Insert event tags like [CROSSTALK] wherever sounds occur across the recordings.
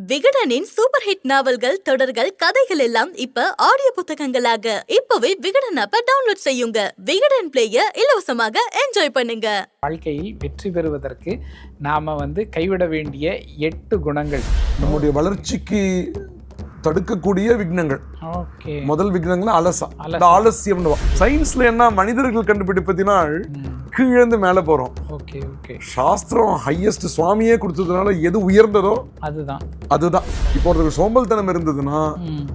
விகடனின் super hit நாவல்கள் தொடர்கள் கதைகள் எல்லாம் இப்ப ஆடியோ புத்தகங்களாக. இப்பவே விகடன் ஆப்ப டவுன்லோட் செய்யுங்க. விகடன் பிளேய இலவசமாக என்ஜாய் பண்ணுங்க. வாழ்க்கையில் வெற்றி பெறுவதற்கு நாம் வந்து கைவிட வேண்டிய எட்டு குணங்கள். நம்முடைய வளர்ச்சிக்கு தடுக்கக்கூடிய விக்னங்கள். முதல் விக்னங்கள் அலசா. இந்த ஆலசியம் சயின்ஸ்ல என்ன மனிதர்கள் கண்டுபிடிப்பதினால் கீழேந்து மேலே போறோம். Okay okay. சாஸ்திரம் ஹையஸ்ட் சுவாமியே கொடுத்ததுனால எது உயர்ந்ததோ அதுதான். அதுதான். இப்போ ஒருத்தருக்கு சோம்பல்தனம் இருந்ததுன்னா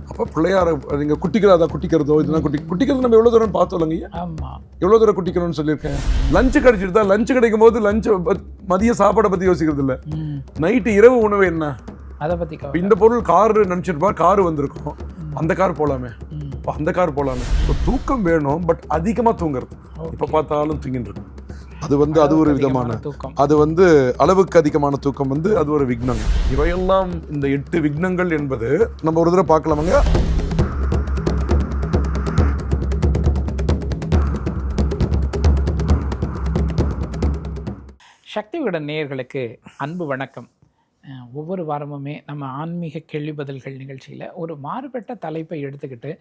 அப்ப பிள்ளையார நீங்க குட்டிக்கிறதா குட்டிக்கிறதோ இதெல்லாம் குட்டி குட்டிக்கிறது நம்ம எவ்வளவு தூரம் பார்த்தோம் இல்லைங்க ஆமாம் எவ்வளவு தூரம் குட்டிக்கணும்னு சொல்லியிருக்கேன். லஞ்சு கிடைச்சிட்டு தான் லஞ்சு கிடைக்கும் போது லஞ்சு மதிய சாப்பாடை பத்தி யோசிக்கிறது இல்ல. நைட்டு இரவு உணவு என்ன? அதை பற்றி இப்ப இந்த பொருள் கார் நினைச்சிருப்பா கார் வந்திருக்கும். அந்த கார் போலாமே. ம். அப்ப அந்த கார் போலாமே. So, தூக்கம் வேணும் பட் அதிகமா தூங்குறது. இப்ப பார்த்தாலும் தூங்கிட்டு இருக்கும் அது வந்து அது ஒரு விதமான தூக்கம். அது வந்து அளவுக்கு அதிகமான தூக்கம் வந்து அது ஒரு விக்னம் இவையெல்லாம் இந்த எட்டு விக்னங்கள் என்பது நம்ம ஒரு தடவை பார்க்கலாமாங்க? சக்தி விகடன் நேயர்களுக்கு அன்பு வணக்கம். ஒவ்வொரு வாரமுமே நம்ம ஆன்மீக கேள்வி பதில்கள் நிகழ்ச்சியில் ஒரு மாறுபட்ட தலைப்பை எடுத்துக்கிட்டு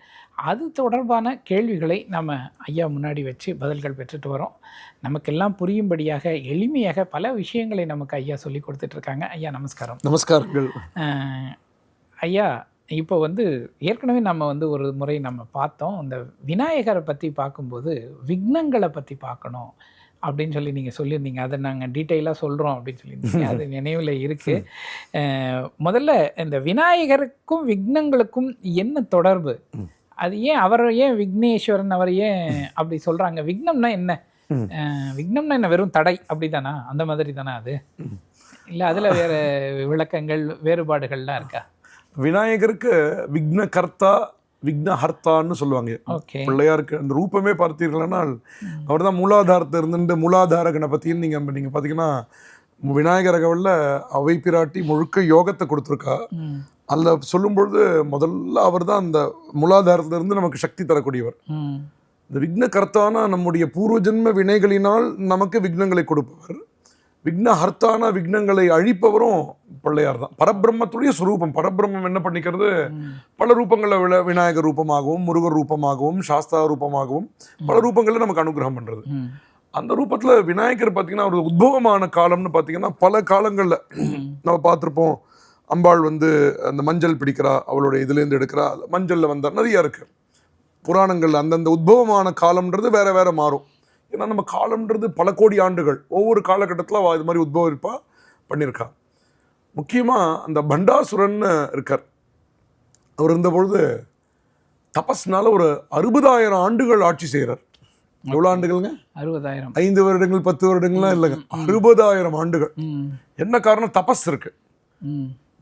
அது தொடர்பான கேள்விகளை நம்ம ஐயா முன்னாடி வச்சு பதில்கள் பெற்றுட்டு வரோம். நமக்கெல்லாம் புரியும்படியாக எளிமையாக பல விஷயங்களை நமக்கு ஐயா சொல்லி கொடுத்துட்ருக்காங்க. ஐயா நமஸ்காரம். நமஸ்காரங்கள். ஐயா இப்போ வந்து ஏற்கனவே நம்ம வந்து ஒரு முறை நம்ம பார்த்தோம். இந்த விநாயகரை பற்றி பார்க்கும்போது விக்னங்களை பற்றி பார்க்கணும். அப்படின்னு சொல்லி நீங்கள் சொல்லியிருந்தீங்க. அதை நாங்கள் டீட்டெயிலாக சொல்கிறோம் அப்படின்னு சொல்லியிருந்தீங்க. அது [LAUGHS] நினைவில் இருக்குது முதல்ல இந்த விநாயகருக்கும் விக்னங்களுக்கும் என்ன தொடர்பு? அது ஏன் அவர் ஏன் விக்னேஸ்வரன் அவர் ஏன் அப்படி சொல்கிறாங்க விக்னம்னா என்ன? விக்னம்னா என்ன? வெறும் தடை அப்படி தானா அந்த மாதிரி தானே அது? இல்லை அதில் வேற விளக்கங்கள் வேறுபாடுகள்லாம் இருக்கா? விநாயகருக்கு விக்ன கர்த்தா விக்ன ஹர்த்தான்னு சொல்லுவாங்க பிள்ளையாருக்கு அந்த ரூபமே பார்த்தீர்களானால் அவர் தான் மூலாதாரத்தை இருந்துட்டு மூலாதார கணபதின்னு நீங்கள் நீங்கள் பார்த்தீங்கன்னா விநாயகர் கவலில் அவை பிராட்டி முழுக்க யோகத்தை கொடுத்துருக்கா. அதில் சொல்லும்பொழுது முதல்ல அவர் தான் அந்த மூலாதாரத்துல இருந்து நமக்கு சக்தி தரக்கூடியவர். இந்த விக்ன கர்த்தான நம்முடைய பூர்வ ஜென்ம வினைகளினால் நமக்கு விக்னங்களை கொடுப்பவர். விக்ன ஹர்த்தான விக்னங்களை அழிப்பவரும் பிள்ளையார் தான் பரபிரம்மத்துடைய சுரூபம். பரபிரம்மம் என்ன பண்ணிக்கிறது. பல ரூபங்களில் விழ விநாயகர் ரூபமாகவும் முருகர் ரூபமாகவும் சாஸ்தா ரூபமாகவும் பல ரூபங்களில் நமக்கு அனுகிரகம் பண்ணுறது அந்த ரூபத்தில் விநாயகர் பார்த்தீங்கன்னா ஒரு உத்பவமான காலம்னு பார்த்தீங்கன்னா பல காலங்களில் நம்ம பார்த்துருப்போம் அம்பாள் வந்து அந்த மஞ்சள் பிடிக்கிறா அவளுடைய இதுலேருந்து எடுக்கிறா மஞ்சளில் வந்தா நிறைய இருக்கு. புராணங்கள் அந்தந்த உத்பவமான காலம்ன்றது வேற வேற மாறும். ஏன்னா நம்ம காலம்ன்றது பல கோடி ஆண்டுகள். ஒவ்வொரு காலகட்டத்தில் இது மாதிரி உத்பவிப்பா பண்ணியிருக்கா. முக்கியமாக அந்த பண்டாசுரன்னு இருக்கார். அவர் இருந்தபொழுது தபஸ்னால ஒரு அறுபதாயிரம் ஆண்டுகள் ஆட்சி செய்கிறார் எவ்வளோ ஆண்டுகள்ங்க? அறுபதாயிரம். ஐந்து வருடங்கள் பத்து வருடங்கள்லாம் இல்லைங்க. அறுபதாயிரம் ஆண்டுகள். என்ன காரணம்? தபஸ் இருக்கு.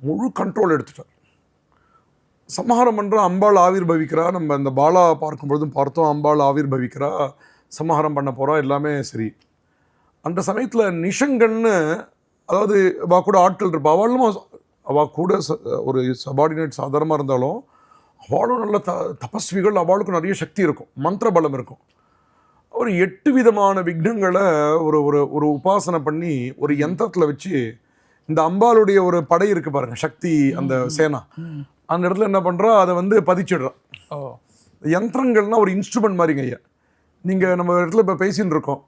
முழு கண்ட்ரோல் எடுத்துட்டார். சம்ஹாரம் பண்ற அம்பாள் ஆவிர் பவிக்கிறா நம்ம அந்த பாலா பார்க்கும்பொழுதும் பார்த்தோம் அம்பாள் ஆவிர் பவிக்கிறா சம்ஹாரம் பண்ண போறா எல்லாமே சரி. அந்த சமயத்துல நிஷங்கன்னு அதாவது அவ கூட ஆட்கள் இருப்பா. அவளும் அவ கூட ஒரு சபார்டினேட் சாதாரணமாக இருந்தாலும் அவளும் நல்ல த தபஸ்விகள் அவளுக்கும் நிறைய சக்தி இருக்கும். மந்திர பலம் இருக்கும். ஒரு எட்டு விதமான விக்னங்களை ஒரு ஒரு ஒரு உபாசனை பண்ணி ஒரு யந்திரத்தில் வச்சு இந்த அம்பாளுடைய ஒரு படை இருக்கு பாருங்க சக்தி அந்த சேனா. அந்த இடத்துல என்ன பண்றா? அதை வந்து பதிச்சிடுறா. ஓ. யந்திரங்கள்னா ஒரு இன்ஸ்ட்ருமெண்ட் மாதிரிங்க ஐயா. நீங்கள் நம்ம இடத்துல இப்போ பேசின்னு இருக்கோம்.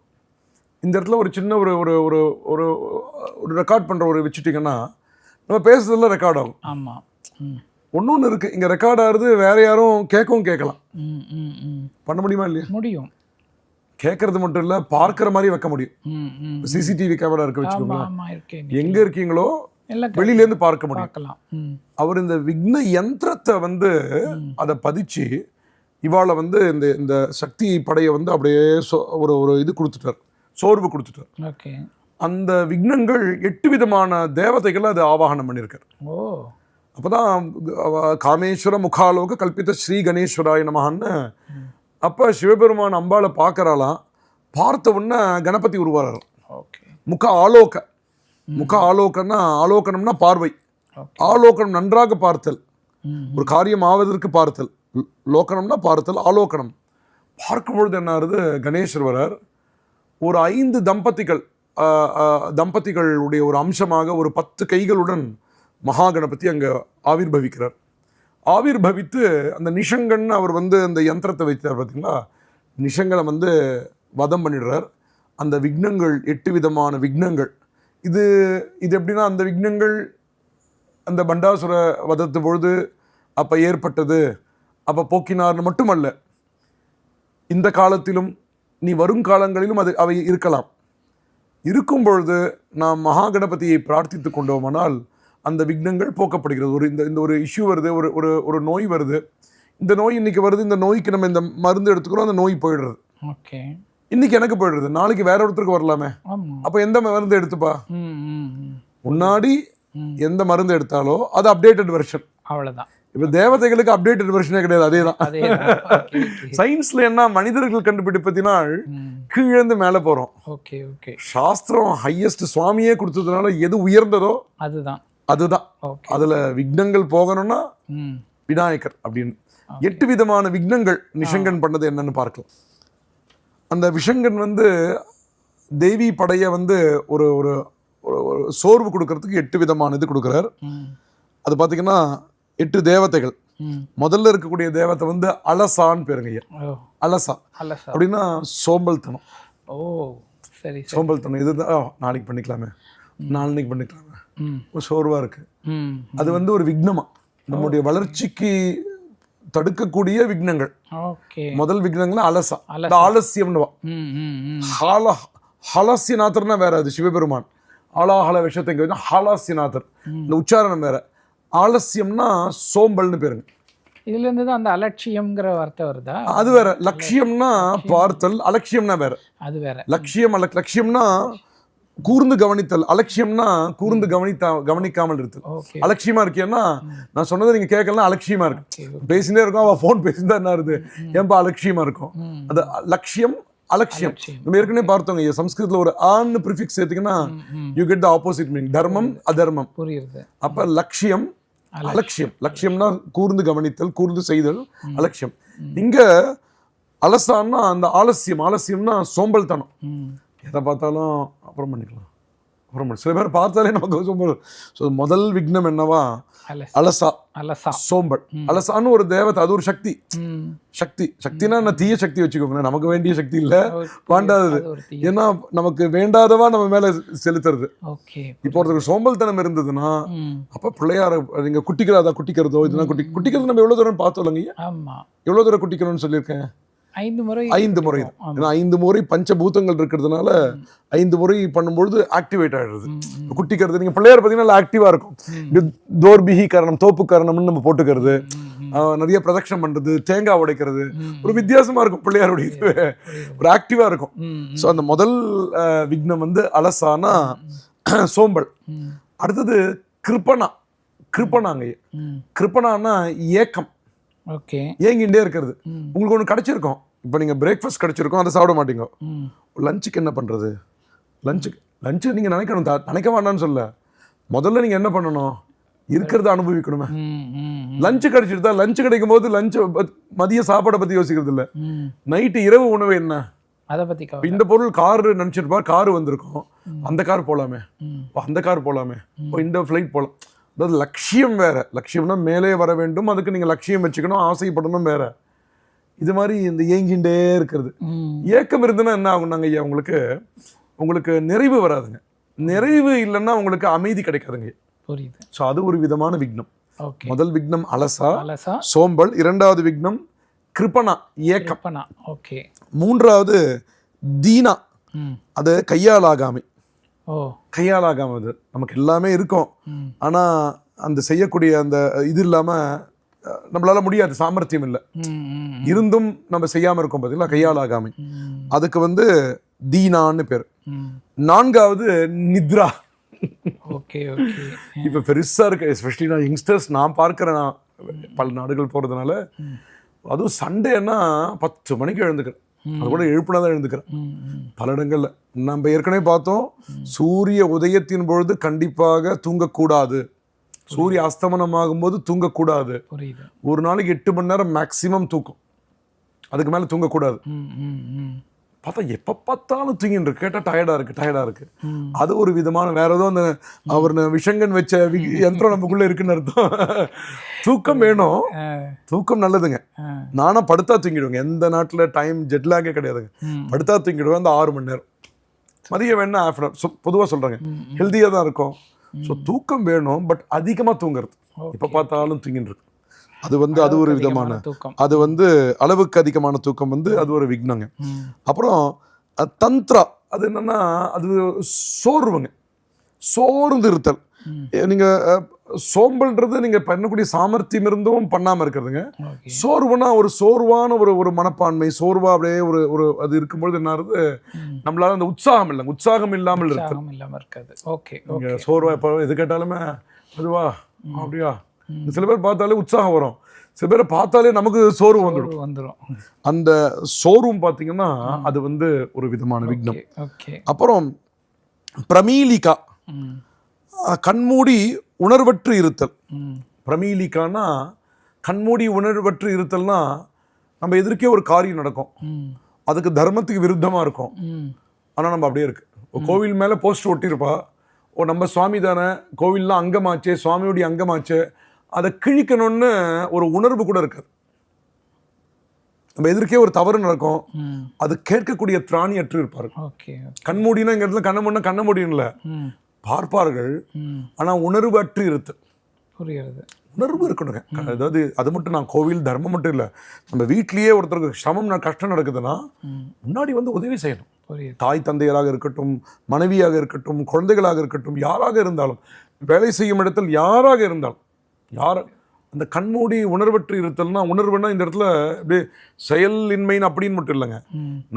இந்த இடத்துல ஒரு சின்ன ஒரு ஒரு ஒரு ஒரு ஒரு ரெக்கார்ட் பண்ணுற ஒரு வச்சுட்டிங்கன்னா நம்ம பேசுறதுல ரெக்கார்ட் ஆகும். ஆமாம் ஒன்று ஒன்று இருக்குது இங்கே ரெக்கார்ட் ஆகுறது வேற யாரும் கேட்கவும் கேட்கலாம். பண்ண முடியுமா இல்லையா? முடியும். கேட்கறது மட்டும் இல்லை பார்க்குற மாதிரி வைக்க முடியும். சிசிடிவி கேமரா இருக்கு வச்சுக்கோங்களேன். எங்கே இருக்கீங்களோ வெளியிலேருந்து பார்க்க முடியும். அவர் இந்த விக்ன யந்திரத்தை வந்து. அதை பதிச்சு இவாளை வந்து இந்த இந்த சக்தி படையை வந்து அப்படியே சோ- ஒரு ஒரு இது கொடுத்துட்டார். சோர்வு கொடுத்துட்டார். ஓகே. அந்த விக்னங்கள் எட்டு விதமான தேவதைகளை அது ஆவாகனம் பண்ணியிருக்கார். ஓ. அப்பதான் அவ காமேஸ்வர முகாலோக கல்பித்த ஸ்ரீ கணேஸ்வராய நமஹான்னு அப்போ சிவபெருமான் அம்பாளை பார்க்கறாளாம். பார்த்த உடனே கணபதி உருவாராம் ஓகே. முக ஆலோக. முக ஆலோகன்னா ஆலோகனம்னா பார்வை. ஆலோகனம் நன்றாக பார்த்தல். ஒரு காரியம் ஆவதற்கு பார்த்தல். லோ- பார்த்தல் ஆலோக்கணம். பார்க்கும் பொழுது என்ன ஆகுது? கணேசர் வரார். ஒரு ஐந்து தம்பதிகள் தம்பதிகளுடைய ஒரு அம்சமாக ஒரு பத்து கைகளுடன் மகா கணபதி அங்கே ஆவிர்பவிக்கிறார். ஆவிர்பவித்து அந்த நிஷங்கன் அவர் வந்து அந்த யந்திரத்தை வைத்தார் பார்த்தீங்களா? நிஷங்களை வந்து வதம் பண்ணிடுறார். அந்த விக்னங்கள் எட்டு விதமான விக்னங்கள். இது இது எப்படின்னா அந்த விக்னங்கள் அந்த பண்டாசுர வதத்து பொழுது அப்போ ஏற்பட்டது. அப்போ போக்கினார்னு மட்டுமல்ல இந்த காலத்திலும் நீ வரும் காலங்களிலும் அது அவை இருக்கலாம். இருக்கும் பொழுது நாம் மகா கணபதியை பிரார்த்தித்து கொண்டோமானால் அந்த விக்னங்கள் போக்கப்படுகிறது. ஒரு இந்த இந்த ஒரு இஷ்யூ வருது ஒரு ஒரு ஒரு நோய் வருது. இந்த நோய் இன்னைக்கு வருது இந்த நோய்க்கு நம்ம இந்த மருந்து எடுத்துக்கிறோம் அந்த நோய் போயிடுறது. ஓகே. இன்னைக்கு எனக்கு போயிடுறது நாளைக்கு வேற ஒருத்தருக்கு வரலாமே. அப்போ எந்த மருந்து எடுத்துப்பா? முன்னாடி. எந்த மருந்து எடுத்தாலோ அது அப்டேட்டட் வெர்ஷன் அவ்வளோதான் இப்போ தேவதைகளுக்கு அப்டேட்டட் வெர்ஷனே கிடையாது அதே தான் சயின்ஸ்ல என்ன மனிதர்கள் கண்டுபிடிப்பதினால் கீழேந்து மேலே போகிறோம் ஓகே ஓகே சாஸ்திரம் ஹையஸ்ட் சுவாமியே கொடுத்ததுனால எது உயர்ந்ததோ அதுதான். அதுதான். அதுல விக்னங்கள் போகணும்னா விநாயகர் அப்படின்னு. எட்டு விதமான விக்னங்கள் நிஷங்கன் பண்ணது என்னன்னு பார்க்கலாம். அந்த விஷங்கன் வந்து தேவி படைய வந்து ஒரு ஒரு சோர்வு கொடுக்கறதுக்கு எட்டு விதமான இது கொடுக்குறார் அது பார்த்தீங்கன்னா எட்டு தேவதைகள். முதல்ல இருக்கக்கூடிய தேவதை வந்து அலசான்னு பேருங்க ஐயா ஓ. அலசா. அப்படின்னா சோம்பல்தனம். ஓ சரி சோம்பல்தனம். ஆ, நாளைக்கு பண்ணிக்கலாமே. நாளைக்கு பண்ணிக்கலாமே. ஒரு சோர்வா இருக்கு. அது வந்து ஒரு விக்னமா. நம்முடைய வளர்ச்சிக்கு தடுக்கக்கூடிய விக்னங்கள். முதல் விக்னங்கள் அலசா. அலசா. இந்த ஆலசியம்னு வா. ம் ம் ம். ஹால ஹாலாசியநாதர்னா வேற அது சிவபெருமான். ஆலாஹல விஷயத்தை ஹாலாசியநாதர் இந்த உச்சாரணம் வேற. ஆலசியம்னா சோம்பல்னு பேருங்க. இதுலேருந்து தான் அந்த அலட்சியம்ங்கிற வார்த்தை வருதா? அது வேற. லட்சியம்னா பார்த்தல் அலட்சியம்னா வேற. அது வேற. லட்சியம் அல லட்சியம்னா கூர்ந்து கவனித்தல். அலட்சியம்னா கூர்ந்து கவனித்தா கவனிக்காமல் இருத்தல். ஓகே. அலட்சியமா இருக்கேன்னா நான் சொன்னதை நீங்க கேட்கலாம் அலட்சியமா இருக்கு. பேசினே இருக்கும் அவன் ஃபோன் பேசிதான் என்ன இருது ஏன்பா அலட்சியமா இருக்கும் அது லட்சியம் அலட்சியம். நம்ம ஏற்கனவே பார்த்தோங்க சம்ஸ்கிருதத்துல ஒரு ஆன்னு prefix சேர்த்தீங்கன்னா you get the opposite meaning தர்மம் அதர்மம். புரியுது. அப்ப லட்சியம் அலட்சியம். லட்சியம்னா கூர்ந்து கவனித்தல் கூர்ந்து செய்தல் அலட்சியம். இங்க அலசான்னா அந்த ஆலசியம் ஆலசியம்னா சோம்பல்தனம். ம். எதை பார்த்தாலும் அப்புறம் பண்ணிக்கலாம். அப்புறம் பண்ணி சில பேர் பார்த்தாலே நமக்கு சோம்பல். ஸோ முதல் விக்னம் என்னவா? அலசா. அலசா. சோம்பல். அலசான்னு ஒரு தேவதை அது ஒரு சக்தி. சக்தி. சக்தினா என்ன? தீய சக்தி வச்சுக்கோங்களேன். நமக்கு வேண்டிய சக்தி இல்ல. வேண்டாதது. ஏன்னா நமக்கு வேண்டாதவா நம்ம மேல செலுத்துறது. இப்போ ஒருத்தருக்கு சோம்பல்தனம் இருந்ததுன்னா அப்ப பிள்ளையார நீங்க குட்டிக்கிறதா குட்டிக்கிறதோ இதெல்லாம் குட்டி குட்டிக்கிறது நம்ம எவ்வளவு தூரம் பார்த்தோம் இல்லைங்க எவ்வளவு தூரம் குட்டிக்கணும்னு சொல்லியிருக்கேன்? ஐந்து முறை ஐந்து முறை. ஏன்னா ஐந்து முறை பஞ்சபூதங்கள் இருக்கிறதுனால ஐந்து முறை பண்ணும்பொழுது ஆக்டிவேட் ம், குட்டிக்கிறது நீங்க பிள்ளையார் பார்த்தீங்கன்னா ஆக்டிவா இருக்கும். இங்க தோர்பிஹி கரணம் தோப்பு கரணம்னு நம்ம போட்டுக்கிறது. நிறைய பிரதட்சணம் பண்றது தேங்காய் உடைக்கிறது. ஒரு வித்தியாசமா இருக்கும் பிள்ளையாருடைய இது ஒரு ஆக்டிவா இருக்கும். ஸோ அந்த முதல் விக்னம் வந்து அலசானா [CLEARS THROAT] சோம்பல். அடுத்தது கிருப்பனா கிருப்பனாங்க. கிருப்பனானா ஏக்கம். ஓகே. ஏங்கிண்டே இருக்கிறது. உங்களுக்கு ஒன்று கிடைச்சிருக்கும். இப்போ நீங்கள் பிரேக்ஃபாஸ்ட் கிடைச்சிருக்கும் அதை சாப்பிட மாட்டீங்க. லஞ்சுக்கு என்ன பண்ணுறது லஞ்சுக்கு லஞ்சு நீங்கள் நினைக்கணும் தா- நினைக்க வேண்டாம்னு சொல்ல. முதல்ல நீங்கள் என்ன பண்ணணும்? இருக்கிறத அனுபவிக்கணுமே. லஞ்சு கிடைச்சிருந்தா லஞ்சு கிடைக்கும் போது லஞ்சு மதிய சாப்பாடை பற்றி யோசிக்கிறது இல்லை. நைட்டு இரவு உணவு என்ன? அதை கவலை. இந்த பொருள் கார் நினச்சிருப்பா கார் வந்திருக்கும். அந்த கார் போகலாமே இப்போ அந்த கார் போகலாமே இப்போ இந்த ஃப்ளைட் போகலாம் அதாவது லட்சியம் வேற. லட்சியம்னா மேலே வர வேண்டும் அதுக்கு நீங்கள் லட்சியம் வச்சுக்கணும் ஆசைப்படணும் வேற. இது மாதிரி இந்த ஏங்கிண்டே இருக்கிறது. ஏக்கம் இருந்துன்னா என்ன ஆகும்னாங்க ஐயா உங்களுக்கு உங்களுக்கு நிறைவு வராதுங்க. நிறைவு இல்லைன்னா உங்களுக்கு அமைதி கிடைக்காதுங்க புரியுது. ஸோ அது ஒரு விதமான விக்னம். முதல் விக்னம் அலசா அலசா. சோம்பல் இரண்டாவது விக்னம் கிருபணா ஏக்கம். கப்பனா ஓகே. மூன்றாவது தீனா. அது கையாலாகாமை. ஓ. கையாலாகாமை அது. நமக்கு எல்லாமே இருக்கும். ஆனால் அந்த செய்யக்கூடிய அந்த இது இல்லாமல் நம்மளால முடியாது சாமர்த்தியம் இல்லை. இருந்தும் நம்ம செய்யாமல் இருக்கோம் பார்த்தீங்களா கையாலாகாமை ம் அதுக்கு வந்து தீனான்னு பேர். நான்காவது நித்ரா. Okay okay. இப்போ பெருசாக இருக்கு எஸ்பெஷலி நான் யங்ஸ்டர்ஸ் நான் பார்க்குறேன் நான் பல நாடுகள் போகிறதுனால அதுவும் சண்டேன்னா பத்து மணிக்கு எழுந்துக்கிறேன். அது கூட எழுப்புனா தான் எழுந்துக்கிறேன். பல இடங்கள்ல. நம்ம ஏற்கனவே பார்த்தோம் சூரிய உதயத்தின் பொழுது கண்டிப்பாக தூங்கக்கூடாது. சூரிய அஸ்தமனம் ஆகும்போது தூங்கக்கூடாது. ஒரு நாளைக்கு எட்டு மணி நேரம் மேக்சிமம் தூக்கம். அதுக்கு மேலே தூங்கக்கூடாது. பார்த்தா எப்போ பார்த்தாலும் தூங்கின்னு இருக்கு. கேட்டால் டயர்டாக இருக்கு டயர்டாக இருக்கு. அது ஒரு விதமான வேற ஏதோ அந்த அவர் விஷங்கன் வச்ச யந்திரம் நமக்குள்ள இருக்குன்னு அர்த்தம். [LAUGHS] தூக்கம் வேணும். தூக்கம் நல்லதுங்க. ஆ, நானா படுத்தா தூங்கிடுவேங்க. எந்த நாட்டில் டைம் ஜெட்லாகே கிடையாதுங்க. படுத்தா தூங்கிடுவேன் அந்த ஆறு மணி நேரம். மதியம் வேணா ஆஃப் பொதுவாக சொல்கிறேங்க ஹெல்த்தியாக தான் இருக்கும். ஸோ தூக்கம் வேணும் பட் அதிகமாக தூங்குறது. எப்போ பார்த்தாலும் தூங்கின்னு இருக்கு. அது வந்து அது ஒரு விதமான தூக்கம். அது வந்து அளவுக்கு அதிகமான தூக்கம் வந்து அது ஒரு விக்னங்க. அப்புறம் தந்த்ரா. அது என்னன்னா அது சோர்வுங்க. சோர்ந்து இருத்தல். ம். எ, நீங்க அஹ், சோம்பல்ன்றது நீங்க பண்ணக்கூடிய சாமர்த்தியம் இருந்தும் பண்ணாம இருக்கிறதுங்க. சோர்வுனா ஒரு சோர்வான ஒரு ஒரு மனப்பான்மை சோர்வா அப்படியே ஒரு ஒரு அது இருக்கும்பொழுது என்ன ஆகுது. நம்மளால அந்த உற்சாகம் இல்லைங்க. உற்சாகம் இல்லாமல் இருக்கு. உற்சாகம் இல்லாம இருக்காது. ஓகே சோர்வா இப்போ எது கேட்டாலுமே அதுவா அப்படியா? சில பேர் பார்த்தாலே உற்சாகம் வரும். சில பேரை பார்த்தாலே நமக்கு சோர்வு வந்துடும். ஒரு வந்துரும். அந்த சோர்வும் பார்த்தீங்கன்னா அது வந்து ஒரு விதமான விக்னம். அப்புறம் பிரமீலிகா. கண்மூடி உணர்வற்று இருத்தல் ம். பிரமீலிகானா கண்மூடி உணர்வற்று இருத்தல்னா நம்ம எதிர்க்கே ஒரு காரியம் நடக்கும். அதுக்கு தர்மத்துக்கு விருத்தமாக இருக்கும். ஆனால் நம்ம அப்படியே இருக்கு கோவில் மேலே போஸ்ட் ஒட்டியிருப்பா ஓ நம்ம சுவாமி தானே கோவில்லாம் அங்கமாச்சே சுவாமியுடைய அங்கமாச்சே அதை கிழிக்கணும்னு ஒரு உணர்வு கூட இருக்காது நம்ம எதிர்க்கே ஒரு தவறு நடக்கும். அது கேட்கக்கூடிய திராணி அற்று இருப்பாரு. கண்மூடினா இங்க இடத்துல கண்ண மூடினா கண்ண முடியும்ல. பார்ப்பார்கள். ம். ஆனா உணர்வு அற்று இருத்து புரியுறது உணர்வு இருக்கணுங்க. அதாவது அது மட்டும் நான் கோவில் தர்மம் மட்டும் இல்லை நம்ம வீட்லயே ஒருத்தருக்கு சிரமம் ந- கஷ்டம் நடக்குதுன்னா. முன்னாடி வந்து உதவி செய்யணும். தாய் தந்தையராக இருக்கட்டும் மனைவியாக இருக்கட்டும் குழந்தைகளாக இருக்கட்டும் யாராக இருந்தாலும் வேலை செய்யும் இடத்தில் யாராக இருந்தாலும் யார் அந்த கண்மூடி உணர்வற்று இருத்தல்னா உணர்வுன்னா இந்த இடத்துல அப்படியே செயலின்மைன்னு அப்படின்னு மட்டும் இல்லைங்க.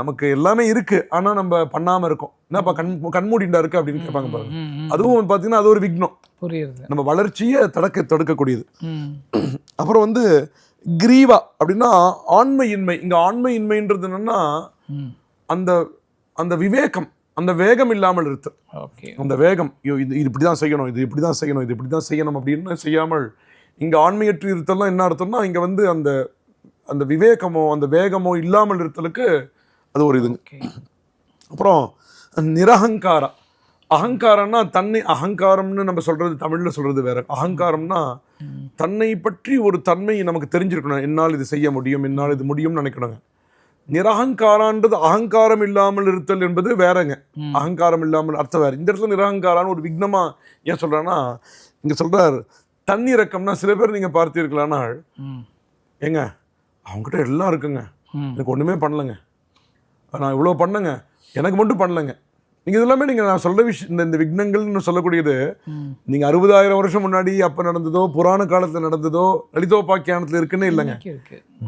நமக்கு எல்லாமே இருக்கு ஆனா நம்ம பண்ணாம இருக்கோம். என்னப்பா கண் கண்மூடிண்டா இருக்கு அப்படின்னு கேட்பாங்க பாருங்க. அதுவும் பார்த்தீங்கன்னா அது ஒரு விக்னம். புரியுது. நம்ம வளர்ச்சியை தடுக்க தடுக்கக்கூடியது. [CLEARS THROAT] அப்புறம் வந்து கிரீவா அப்படின்னா ஆண்மையின்மை. இங்க ஆண்மையின்மைன்றது என்னன்னா. அந்த அந்த விவேகம் அந்த வேகம் இல்லாமல் இருத்து ஓகே. அந்த வேகம் ஐயோ இது இது இப்படி தான் செய்யணும் இது இப்படி தான் செய்யணும் இது இப்படி தான் செய்யணும் அப்படின்னு செய்யாமல் இங்கே ஆண்மையற்று இருத்தல்லாம் என்ன அர்த்தம்னா இங்கே வந்து அந்த அந்த விவேகமோ அந்த வேகமோ இல்லாமல் இருத்தலுக்கு அது ஒரு இதுங்க. அப்புறம் நிரகங்காரா. அகங்காரம்னா தன்னை அகங்காரம்னு நம்ம சொல்றது தமிழ்ல சொல்றது வேற. அகங்காரம்னா. தன்னை பற்றி ஒரு தன்மை நமக்கு தெரிஞ்சிருக்கணும். என்னால் இது செய்ய முடியும் என்னால் இது முடியும்னு நினைக்கணுங்க. நிரகங்காரான்றது அகங்காரம் இல்லாமல் இருத்தல் என்பது வேறங்க. அகங்காரம் இல்லாமல் அர்த்தம் வேற. இந்த இடத்துல நிரகங்காரான்னு ஒரு விக்னமா ஏன் சொல்றேன்னா இங்க சொல்றார் தன்னிறக்கம்னா சில பேர் நீங்க பார்த்தீர்களானால் ம். ஏங்க அவங்ககிட்ட எல்லாம் இருக்குங்க. எனக்கு ஒண்ணுமே பண்ணலங்க. நான் இவ்வளோ பண்ணேங்க. எனக்கு மட்டும் பண்ணலங்க. நீங்க இதெல்லாமே நீங்க நான் சொல்ற விஷயம் இந்த இந்த விக்னங்கள்னு சொல்லக்கூடியது ம். நீங்க அறுபதாயிரம் வருஷம் முன்னாடி அப்ப நடந்ததோ புராண காலத்துல நடந்ததோ லலிதோபாக்கியானத்துல இருக்குன்னு இல்லைங்க.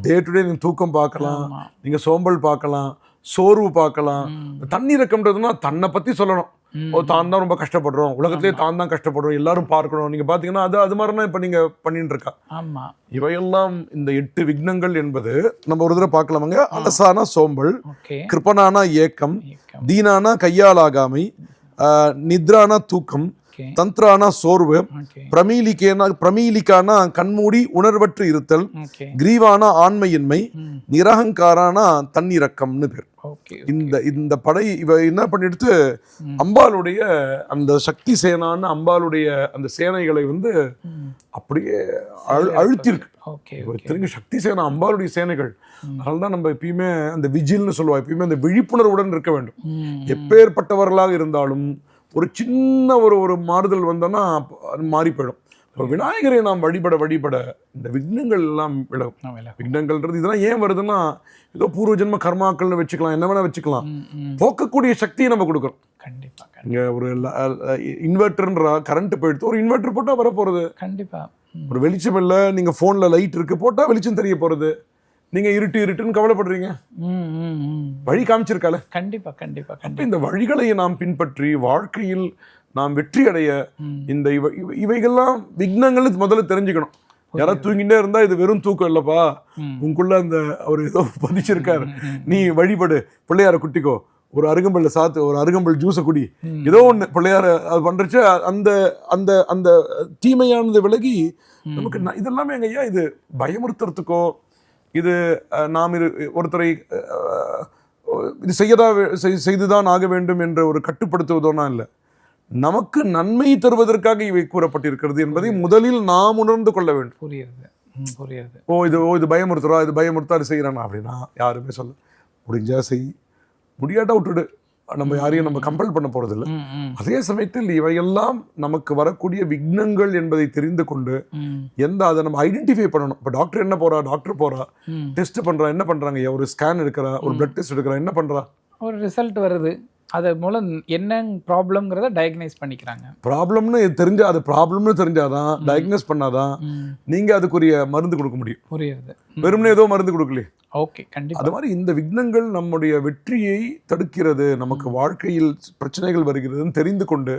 டே டு டே நீங்க தூக்கம் பார்க்கலாம். ஆமா. நீங்க சோம்பல் பார்க்கலாம். சோர்வு பார்க்கலாம். ம். தண்ணீரக்கம்ன்றதுன்னா தன்னை பத்தி சொல்லணும். தான் தான் ரொம்ப கஷ்டப்படுறோம். உலகத்திலே தான் தான் கஷ்டப்படுறோம். எல்லாரும் பார்க்கணும். நீங்க பாத்தீங்கன்னா அது அது மாதிரினா இப்ப நீங்க பண்ணிட்டு இருக்கா ஆமா. இவையெல்லாம் இந்த எட்டு விக்னங்கள் என்பது நம்ம ஒரு தடவை பார்க்கலாமாங்க. அலசானா சோம்பல் ஓகே. கிருப்பனானா ஏக்கம் தீனானா கையாலாகாமை ஆஹ், நித்ரானா தூக்கம் தந்த்ரானா சோர்வு பிரமீலிகேனா பிரமீலிக்கானா கண்மூடி உணர்வற்று இருத்தல் கிரீவானா ஆண்மையின்மை. நிரகங்காரானா தன்னிறக்கம்னு பேர். இந்த இந்த படை இவ என்ன பண்ணிடுத்து. அம்பாளுடைய அந்த சக்தி சேனான்னு அம்பாளுடைய அந்த சேனைகளை வந்து. அப்படியே அழு அழுத்திருக்கு திருங்க சக்தி சேனா அம்பாளுடைய சேனைகள். அதனால தான் நம்ம எப்பயுமே அந்த விஜில்னு சொல்லுவோம். எப்பயுமே அந்த விழிப்புணர்வுடன் இருக்க வேண்டும். எப்பேற்பட்டவர்களாக இருந்தாலும் ஒரு சின்ன ஒரு ஒரு மாறுதல் வந்தோன்னா அது மாறி போயிடும் இப்போ விநாயகரை நாம் வழிபட வழிபட இந்த விக்னங்கள் எல்லாம் விலகும். விக்னங்கள்ன்றது இதெல்லாம் ஏன் வருதுன்னா ஏதோ பூர்வ ஜென்ம கர்மாக்கள்னு வச்சுக்கலாம் என்ன வேணா வச்சுக்கலாம். போக்கக்கூடிய சக்தியை நம்ம கொடுக்குறோம் கண்டிப்பா கண்டிப்பா. இங்க ஒரு இன்வெர்டர்ன்ற கரண்ட் போயிடுத்து ஒரு இன்வெர்டர் போட்டால் வரப்போகிறது கண்டிப்பா ம். ஒரு வெளிச்சம் இல்லை நீங்கள் ஃபோனில் லைட் இருக்கு போட்டால் வெளிச்சம் தெரிய போகிறது நீங்கள் இருட்டு இருட்டுன்னு கவலைப்படுறீங்க. வழி காமிச்சிருக்கால? கண்டிப்பா கண்டிப்பா கண்டிப்பா. இந்த வழிகளை நாம் பின்பற்றி வாழ்க்கையில் நாம் வெற்றி அடைய. இந்த இவ இவ- இவைகள்லாம் விக்னங்கள் முதல்ல தெரிஞ்சுக்கணும். யாராவது தூங்கிட்டே இருந்தா இது வெறும் தூக்கம் இல்லப்பா. ம். உனக்குள்ள அந்த அவர் ஏதோ [LAUGHS] பதிச்சிருக்காரு. நீ வழிபடு. பிள்ளையார குட்டிக்கோ. ஒரு அருகம்பல்ல சாத்து ஒரு அருகம்பல் ஜூஸை குடி. ஏதோ ஒண்ணு பிள்ளையார அது பண்றச்சு அந்த அந்த அந்த தீமையானது விலகி நமக்கு இதெல்லாமே எங்க ஐயா இது பயமுறுத்துறதுக்கோ இது நாம் இரு ஒருத்தரை இது செய்யதா செய்துதான் ஆக வேண்டும் என்ற ஒரு கட்டுப்படுத்துவதோனா இல்லை. நமக்கு நன்மை தருவதற்காக இவை கூறப்பட்டிருக்கிறது என்பதை முதலில் நாம் உணர்ந்து கொள்ள வேண்டும். புரியுது. புரியுது. ஓ இது ஓ இது பயமுறுத்துறா இது பயமுறுத்தா அது செய்கிறானா அப்படின்னா யாருமே சொல்ல முடிஞ்சா செய் முடியாட்டா விட்டுடு. நம்ம யாரையும் நம்ம கம்பல் பண்ண போறதில்ல. அதே சமயத்தில் இவையெல்லாம் நமக்கு வரக்கூடிய விக்னங்கள் என்பதை தெரிந்து கொண்டு எந்த அதை நம்ம ஐடென்டிஃபை பண்ணணும். இப்போ டாக்டர் என்ன போறா? டாக்டர் போறா. டெஸ்ட் பண்றா? என்ன பண்றாங்க? ஒரு ஸ்கேன் எடுக்கிறா? ஒரு பிளட் டெஸ்ட் எடுக்கிறா? என்ன பண்றா? ஒரு ரிசல்ட் வருது. அது மூலம் என்ன ப்ராப்ளம்ங்கிறத டயக்னைஸ் பண்ணிக்கிறாங்க. ப்ராப்ளம்னு தெரிஞ்சா அது ப்ராப்ளம்னு தெரிஞ்சாதான் டயக்னோஸ் பண்ணாதான் ம், நீங்க அதுக்குரிய மருந்து கொடுக்க முடியும். புரியுது. வெறுமனே ஏதோ மருந்து கொடுக்கலையே. ஓகே கண்டிப்பா. அது மாதிரி இந்த விக்னங்கள் நம்முடைய வெற்றியை தடுக்கிறது நமக்கு வாழ்க்கையில் பிரச்சனைகள் வருகிறதுன்னு தெரிந்து கொண்டு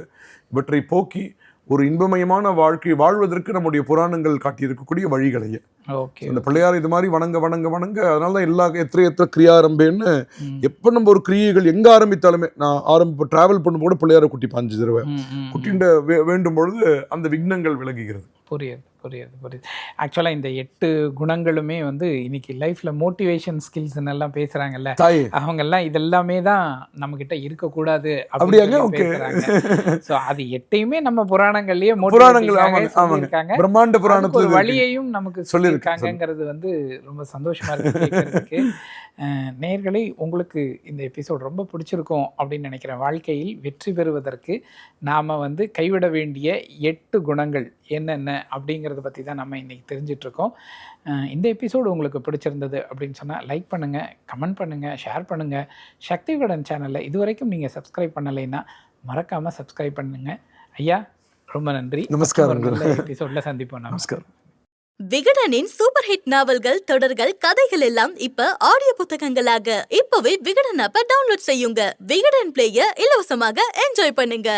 இவற்றை போக்கி ஒரு இன்பமயமான வாழ்க்கை வாழ்வதற்கு நம்முடைய புராணங்கள் காட்டியிருக்கக்கூடிய வழிகளையே. ஓகே. இந்த பிள்ளையார் இது மாதிரி வணங்க வணங்க வணங்க அதனால தான் எல்லா எத்திர எத்திர கிரியாரம்பேன்னு ம், எப்போ நம்ம ஒரு கிரியைகள் எங்க ஆரம்பித்தாலுமே நான் ஆரம்ப டிராவல் பண்ணும்போது பிள்ளையாரை குட்டி பாஞ்சு தருவ ம், ம், குட்டிண்ட வே- வேண்டும் பொழுது அந்த விக்னங்கள் விலகுகிறது. புரியுது. புரியுது புரியுது. ஆக்சுவலாக இந்த எட்டு குணங்களுமே வந்து இன்னைக்கு லைஃப்ல மோட்டிவேஷன் ஸ்கில்ஸ் எல்லாம் பேசுறாங்கல்ல. தாயே. அவங்க எல்லாம் இதெல்லாமே தான் நம்ம கிட்ட இருக்கக்கூடாது அப்படியாங்க? Okay. ஸோ அது எட்டையுமே நம்ம புராணங்கள்லயே புராணங்கள். சொல்லியிருக்காங்க. பிரம்மாண்ட புராணத்துல வழியையும் நமக்கு சொல்லியிருக்கு, சொல்லியிருக்காங்கங்கிறது வந்து ரொம்ப சந்தோஷமா இருக்கு கேட்கறதுக்கு. அஹ், நேயர்களே உங்களுக்கு இந்த எபிசோட் ரொம்ப பிடிச்சிருக்கும் அப்படின்னு நினைக்கிறேன். வாழ்க்கையில் வெற்றி பெறுவதற்கு நாம் வந்து கைவிட வேண்டிய எட்டு குணங்கள் என்னென்ன அப்படிங்கிறத பற்றி தான் நம்ம இன்னைக்கு தெரிஞ்சிட்டு இருக்கோம் அஹ், இந்த எபிசோடு உங்களுக்கு பிடிச்சிருந்தது அப்படின்னு சொன்னால் லைக் பண்ணுங்கள் கமெண்ட் பண்ணுங்கள் ஷேர் பண்ணுங்கள் சக்தி விகடன் சேனலில் இது வரைக்கும் நீங்கள் சப்ஸ்கிரைப் பண்ணலைன்னா மறக்காமல் சப்ஸ்கிரைப் பண்ணுங்கள் ஐயா ரொம்ப நன்றி. நமஸ்காரம் எபிசோடில் சந்திப்போம் நமஸ்காரம். விகடனின் சூப்பர் ஹிட் நாவல்கள் தொடர்கள் கதைகள் எல்லாம் இப்ப ஆடியோ புத்தகங்களாக. இப்பவே விகடன் ஆப்ப டவுன்லோட் செய்யுங்க. விகடன் பிளேய இலவசமாக என்ஜாய் பண்ணுங்க.